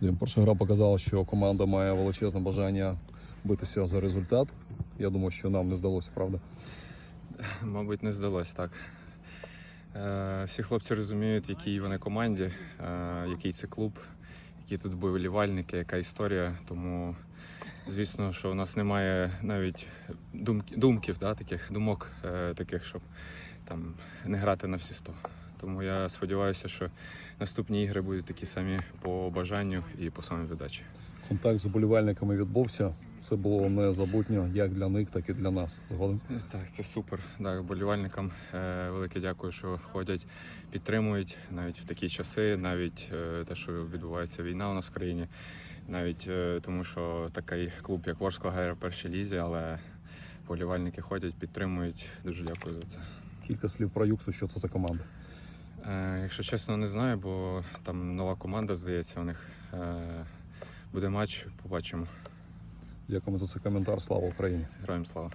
Перша гра показала, що команда має величезне бажання битися за результат. Я думаю, що нам не здалося, правда? Мабуть, не здалось так. Е, Всі хлопці розуміють, якій вони команді, е, який це клуб, які тут болівальники, яка історія. Тому, звісно, що у нас немає навіть думки, думків, да, таких думок, е, таких, щоб там не грати на всі 100. Тому я сподіваюся, що наступні ігри будуть такі самі по бажанню і по самій віддачі. Контакт з уболівальниками відбувся. Це було незабутньо як для них, так і для нас. Згодом. Так, це супер. Так, болівальникам е, велике дякую, що ходять, підтримують навіть в такі часи, навіть е, те, що відбувається війна у нас в країні, навіть е, тому, що такий клуб, як Ворскла, грає в першій лізі, але болівальники ходять, підтримують. Дуже дякую за це. Кілька слів про Юксу, що це за команда. Е, якщо чесно, не знаю, бо там нова команда, здається, у них е, буде матч, побачимо. Дякуємо за цей коментар. Слава Україні! Героям слава!